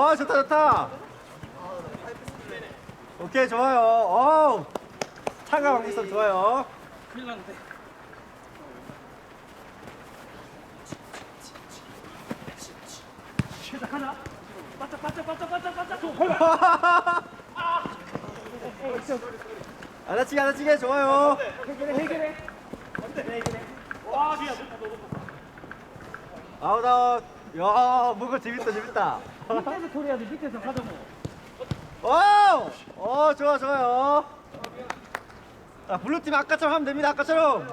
와 좋다 좋다 오케이 좋아요 어우 차가 방기성 좋아요 큰일 났는데. 시작하나? 바짝 바짝 바짝 바짝 바짝 좀 걸어. 안아치기 안아치기 좋아요 해결해 해결해. 안돼 해결해. 와 미안. 아웃 아웃 야 뭔가 재밌다 재밌다 밑에서 소리야지 밑에서 가자고. 와우! 어 좋아 좋아요. 자 블루팀 아까처럼 하면 됩니다 아까처럼.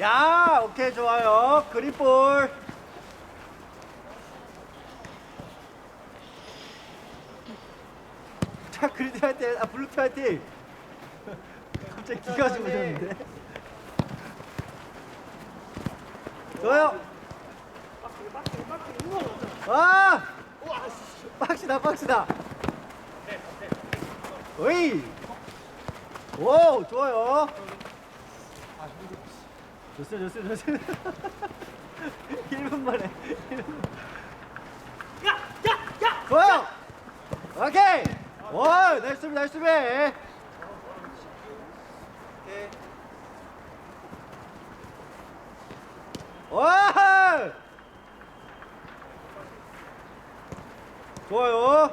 야 오케이 좋아요. 그린볼. 자 그린팀 화이팅. 아 블루팀 화이팅 갑자기 기가 지고 오셨는데. 좋아요. 와 빡시다 빡시다. 어이. 오 좋아요. 좋습니다 좋습니다 좋습니다. 1분 만에. 1분 야야 야 좋아요. 오케이. 오 나이스 수비 나이스 수비 와 좋아요.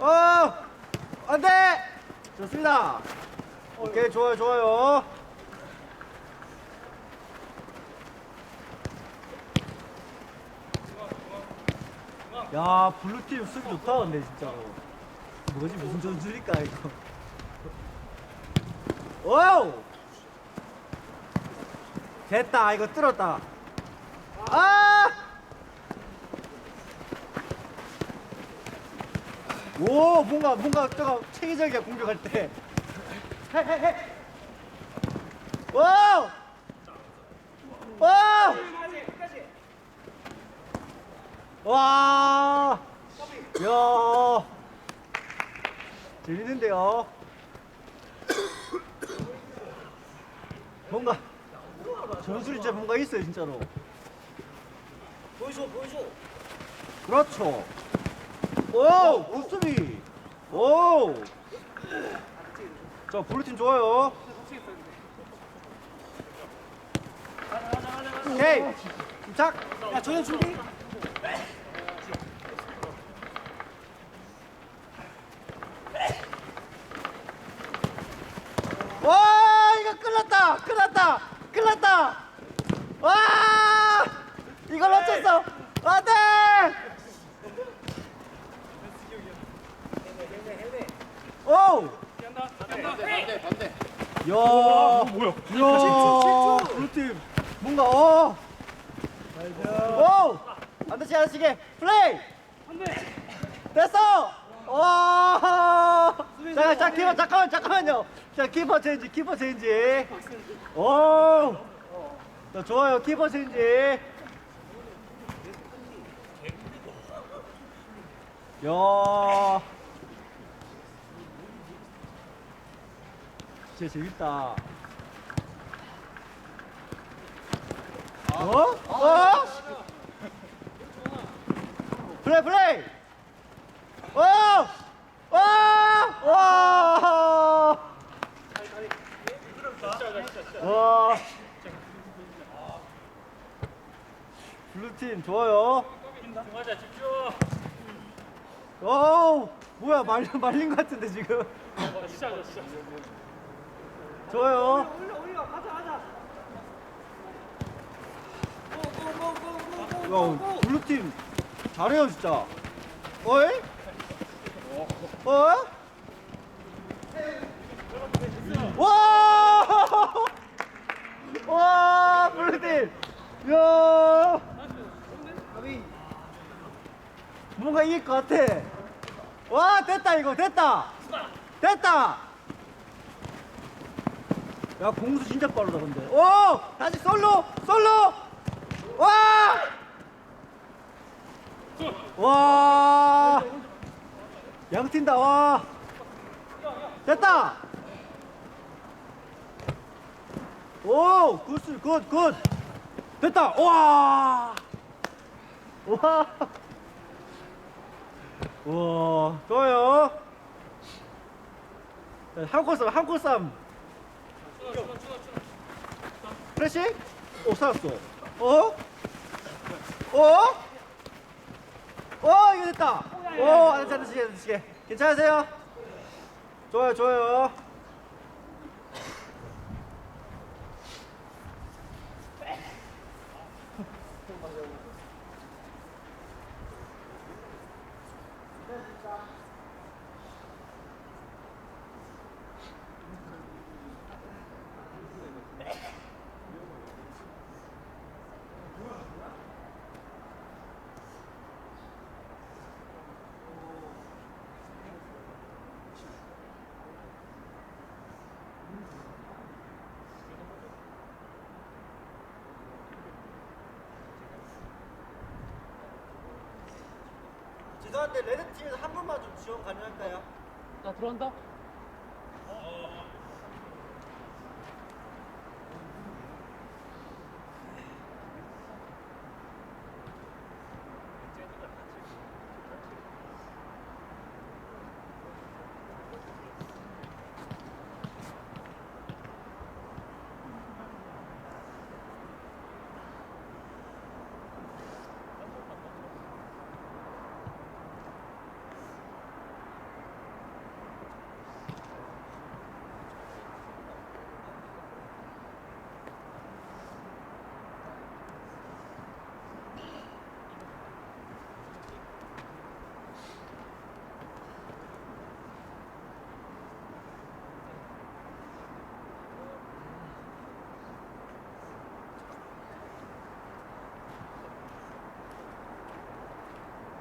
어 안 돼! 좋습니다. 오케이 좋아요 좋아요. 야 블루팀 수비 좋다 근데 진짜로. 뭐지 무슨 전술일까 이거. 와우! 됐다 이거 뚫었다 아! 오 뭔가 뭔가 저거 체계적이야 공격할 때. 와우! 와우! 와 야. 재밌는데요? 뭔가 전술이 진짜 뭔가 있어요 진짜로 보여줘 보여줘. 그렇죠. 오, 굿수비. 오. 자, 블루팀 좋아요. 오케이. 침착. 야 조현 준비. 와, 이거 끝났다. 끝났다. 끝났다. 와! 이걸 놓쳤어. 안 돼! 오! 반대 반대. 야, 뭐야? 야, 블루팀 뭔가 어. 오, 안다치 안다치게 플레이. 됐어. 와. 자, 자, 키퍼 잠깐만, 잠깐만요. 자, 키퍼 체인지, 키퍼 체인지. 오. 자, 좋아요, 키퍼 체인지. 야. 진짜 재밌다. 어? 어? 플레이 플레이. 어! 와! 와! 와! 블루팀 좋아요. 맞아 집중. 오! 뭐야 말린 말린 것 같은데 지금. 시작이야 시작. 좋아요. 야, 블루팀 잘해요 진짜. 어이? 어? 와! 와, 블루팀. 야! 뭔가 이길 것 같아. 와, 됐다 이거 됐다. 됐다. 야, 공수 진짜 빠르다 근데. 오! 다시 솔로! 솔로! 와! 와! 양팀 다 와! 됐다! 오, 굿, 굿, 굿. 됐다. 와. 와. 와, 좋아요. 자, 한골 싸움, 한골 싸움. 프레시? 오, 살았어. 어? 어? 어, 이거 됐다. 오, 안 괜찮으시게, 안 괜찮으시게. 괜찮으세요? 좋아요, 좋아요. 죄송한데 레드 팀에서 한 분만 좀 지원 가능할까요? 나 들어간다.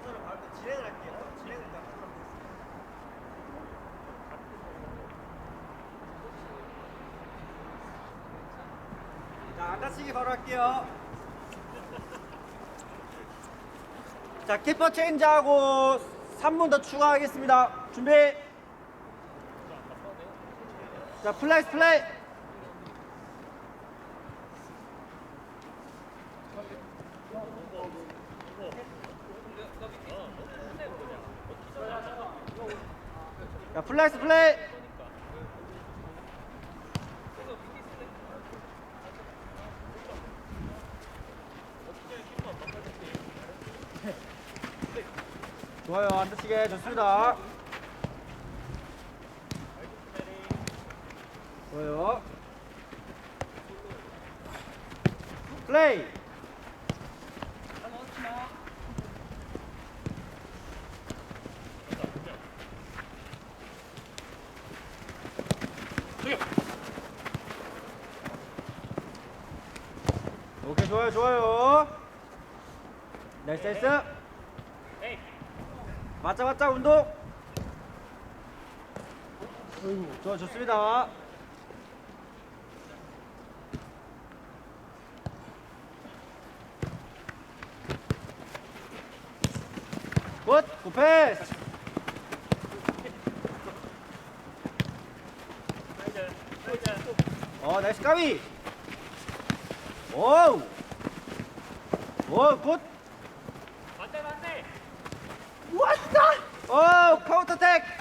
우선은 바로 또 진행을 할게요. 진행을 일단 하도록 하겠습니다. 다치기 바로 할게요. 자, 키퍼 체인지하고 3분 더 추가하겠습니다. 준비. 자, 플레이스 플레이. 자, 플레이스 플레이. 좋아요, 안 다치게 좋습니다. 좋아요. 플레이. 오케이, 좋아요, 좋아요. 나이스, 나이스. 맞자, 맞자, 운동. 좋아, 좋습니다. 굿! 굿 패스! 어, 나이스 까비! 오우! 오, 굿! 반대 반대. 왔다! 오, 카운터 택!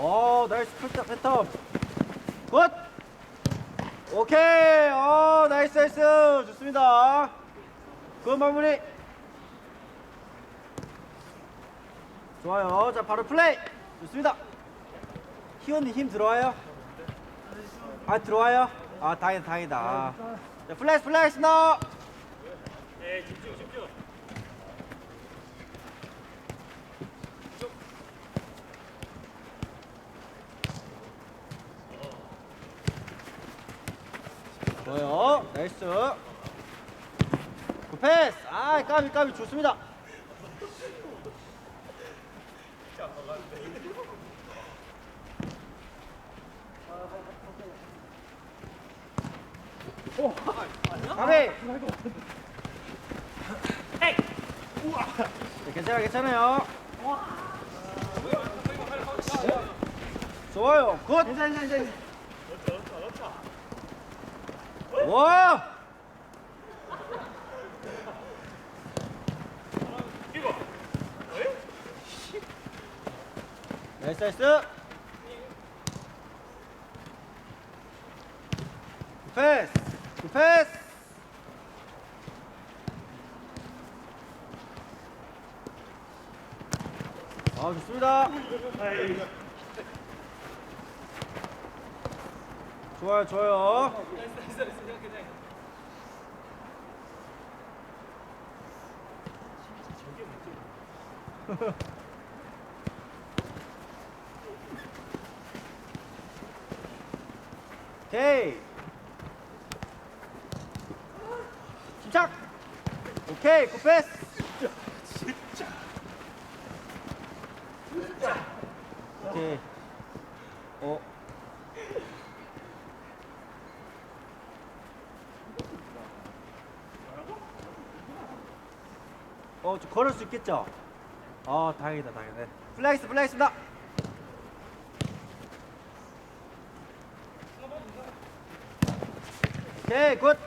오, 나이스 패턴, 패턴. 굿! 오케이! 오, 나이스, 나이스! 좋습니다. 굿 마무리! 좋아요. 자, 바로 플레이! 좋습니다. 희원님 힘 들어와요? 아, 들어와요? 아, 다행이다, 다행이다. 자, 플렉스, 플렉스, 너! 네 집중 집중. 좋아요. 나이스. 굿 패스. 아, 까비, 까비. 좋습니다. 까비. 에이. 네, 괜찮아, 괜찮아요. 좋아요. 굿. 괜찮아 괜찮아 와. 나이스 나이스. 굿 패스. 굿 패스. 아 좋습니다. 좋아요 좋아요. 오케이. 침착. 오케이, 굿 패스. 오케이. 어. 어, 좀 걸을 수 있겠죠? 아, 다행이다, 다행이다. 플라이스, 플라이스다. 오케이, 굿.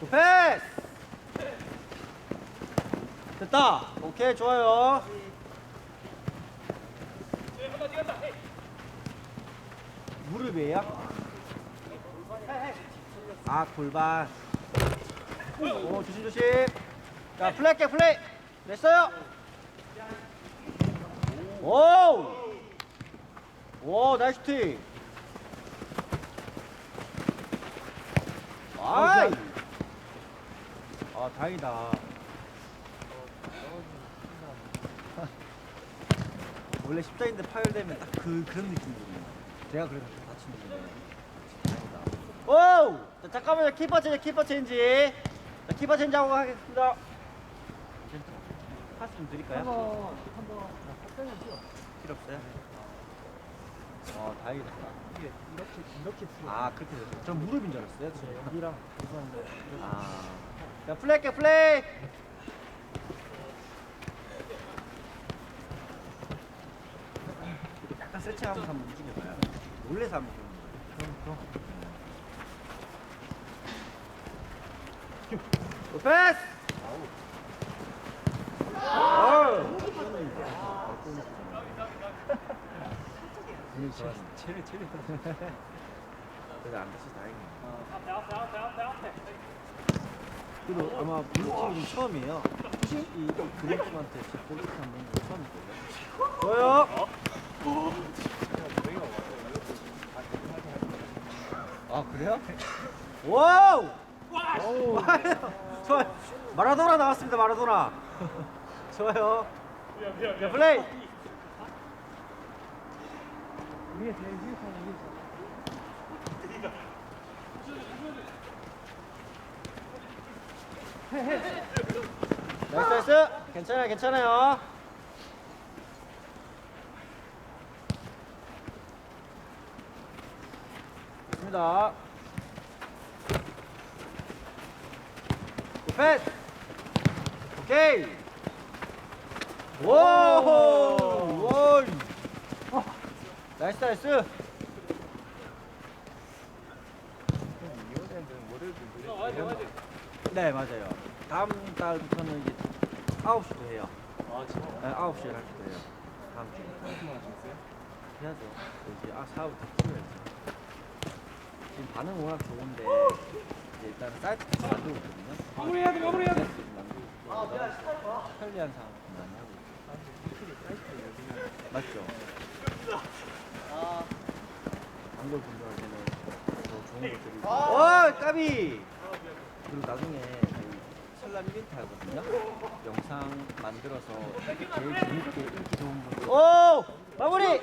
굿 패스. 됐다. 오케이, 좋아요. 무릎이에요? 아, 골반. 오, 조심, 조심. 자, 플레이, 할게, 플레이. 됐어요. 오! 오, 나이스 티. 아이. 아, 다행이다. 원래 십자인데 파열되면 딱 그 그런 느낌이거든요. 제가 그래서 좀 다친 느낌이에요. 오! 자, 잠깐만요. 키퍼 체인지, 키퍼 체인지. 자, 키퍼 하고 하겠습니다. 파스 좀 드릴까요? 한번 한번 확장을 찍어 필요 없어요? 어, 다행이다. 이게 이렇게 이렇게 풀어 아, 그렇게 됐어요. 전 무릎인 줄 알았어요. 지금. 여기랑 우선 아. 자, 플레이 할게, 플레이. 약간 세팅하면서 한번 움직여봐요. 몰래서 하면 좋은 거예요. 오, 패스! 체리, 체리. 그래도 안 다쳐서 다행이에요. 그리고 아마 블루팀이 처음이에요. 이 그린팀한테 제 볼리트 한번 처음이거든요. 좋아요. 아 그래요? 와우! 와우! 좋아요. 마라도나 나왔습니다. 마라도나. 좋아요. 자, 플레이. 나이스 나이스. 괜찮아요. 괜찮아요. 좋습니다. 굿패스. 오케이. 오! 오! 나이스 나이스. 네 맞아요. 다음 달부터는 이제 9시도 해요. 아 진짜 네, 9시에 할 수도 해요. 다음 주에. 해야죠. 이제 아 사업부터 키워야죠. 지금 반응 워낙 좋은데 이제 일단 사이트부터 만들고 있거든요. 마무리해야 돼 마무리해야 돼좀 만들고 있고 편리한 상황 맞죠? 광고 분들할 때는 더 좋은 것들이 와 까비! 그리고 나중에 설날 이벤트 하거든요. 영상 만들어서 제일 재밌게 인기 좋은 분들. 오! 마무리!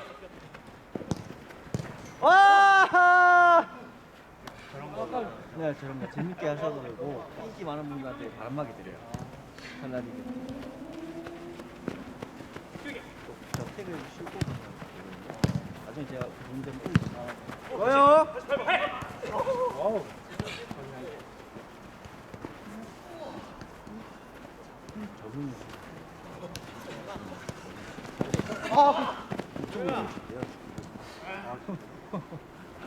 와! 네, 저런 거 재밌게 하셔도 되고 인기 많은 분들한테 바람막이 드려요. 또 저택을 쉬고 나중에 제가 문제 풀리죠. 좋아요. 와우. 아. 아,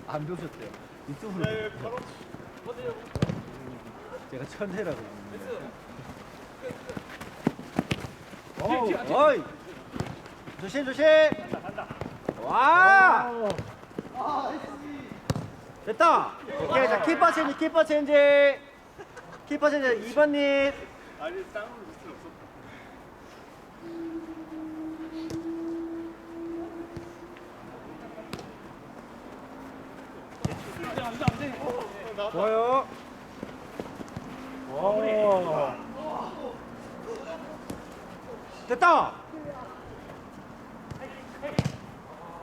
안 배우셨대요. 이쪽으로. 제가 천재라고. 어우, 어이. 조심, 조심. 와. 됐다. 오케이, 자 키퍼 체인지, 키퍼 체인지. 키퍼 체인지 2번님. 아니 쌍으로 밑을 없어. 안돼 안돼 안돼. 좋아요. 와. 됐다.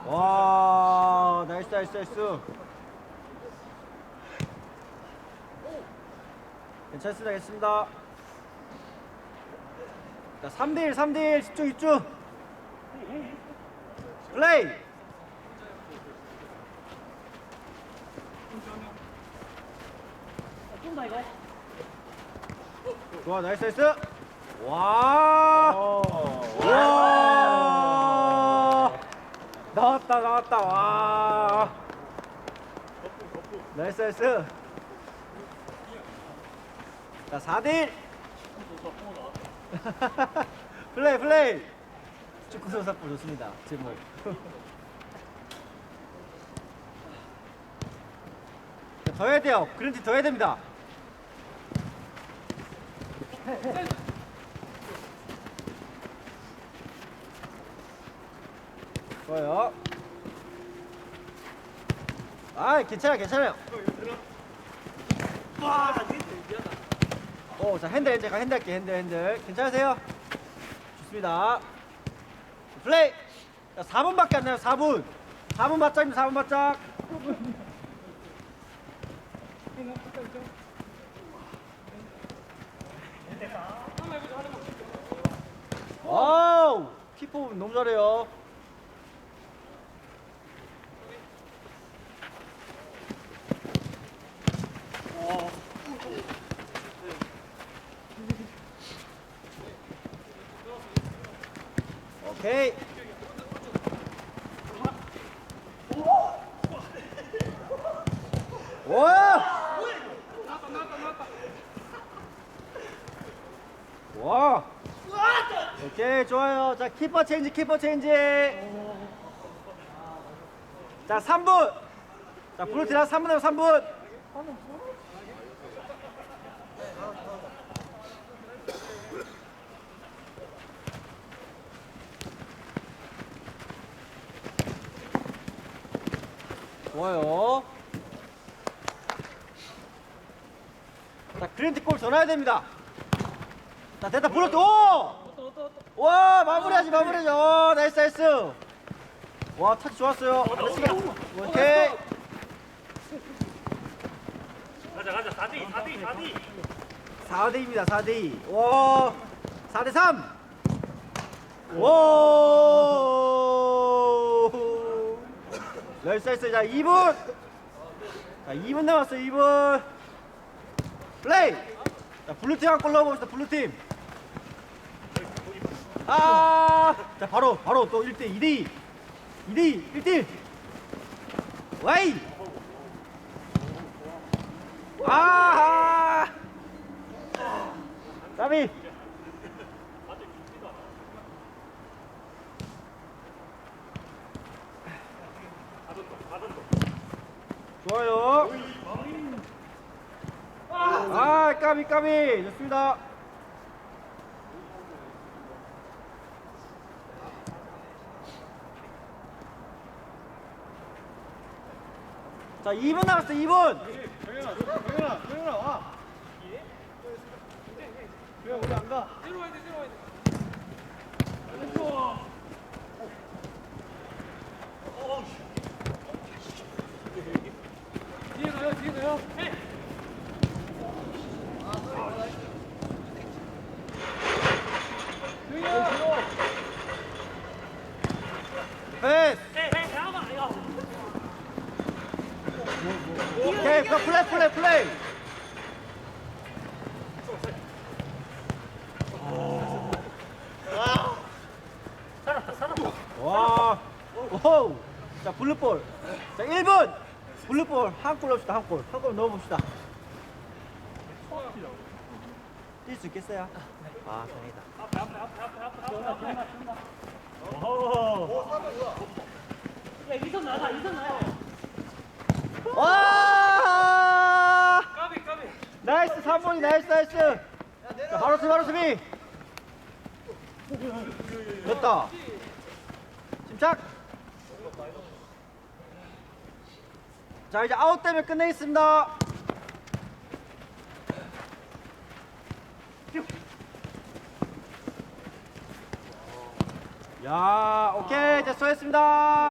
와, 나이스, 나이스, 나이스. 괜찮습니다, 괜찮습니다. 자, 3대1, 3대1, 집중, 집중. 플레이. 좋아, 나이스, 나이스. 와. 와. 나왔다, 나왔다. 와. 나이스, 나이스. 자, 4대1. 플레이, 플레이. 축구 선사부 좋습니다. 제목. 자, 더 해야 돼요. 그런지 더 해야 됩니다. 좋아요. 아, 괜찮아요, 괜찮아요. 오, 자, 핸들, 제가 핸들 할게요, 핸들, 핸들. 괜찮으세요? 좋습니다. 플레이! 자, 4분밖에 안 나요, 4분. 4분 맞짱입니다, 4분 맞짱. 키퍼 너무 잘해요. 오케이. 와! 와! 오케이, 좋아요. 자, 키퍼 체인지, 키퍼 체인지. 자, 3분. 자, 들어 3분 하고 3분. 좋아요. 자, 그랜드 골 전화해야 됩니다. 자, 됐다. 불었다. 오! 와, 마무리하지, 마무리하지. 오, 나이스, 나이스. 와, 터치 좋았어요. 됐습니다. 오케이. 가자 가자 4대 2 4대 2 4대 2. 4대2입니다, 4대2. 와, 4대3. 오! 나이스, 나이스. 자, 2분. 자, 2분 남았어요, 2분. 플레이! 자, 블루팀 한골 넣어봅시다, 블루팀. 아! 자, 바로, 바로 또 1대 2대2. 2대2, 1대1. 와이! 아하! 까비! 좋아요. 아, 까비, 까비. 좋습니다. 자, 2분 남았어, 2분. 정현아 정현아 정현아 와. 그냥 우리 안 가. 뒤에 가요 뒤에 가요. 패스. 오케이, 플레이, 플레이, 플레이. 블루볼. 자, 1분. 블루볼 한 골 넣읍시다. 한 골. 한 골 넣어 봅시다. 뛸 수 있겠어요? 아, 다행이다. 야 이선 나가 이선 나가 와! 까비 까비 나이스 3번이 나이스 나이스. 자, 바로 수비 바로 수비. 됐다. 침착. 자 이제 아웃 되면 끝내겠습니다. 야 오케이 이제 수고했습니다.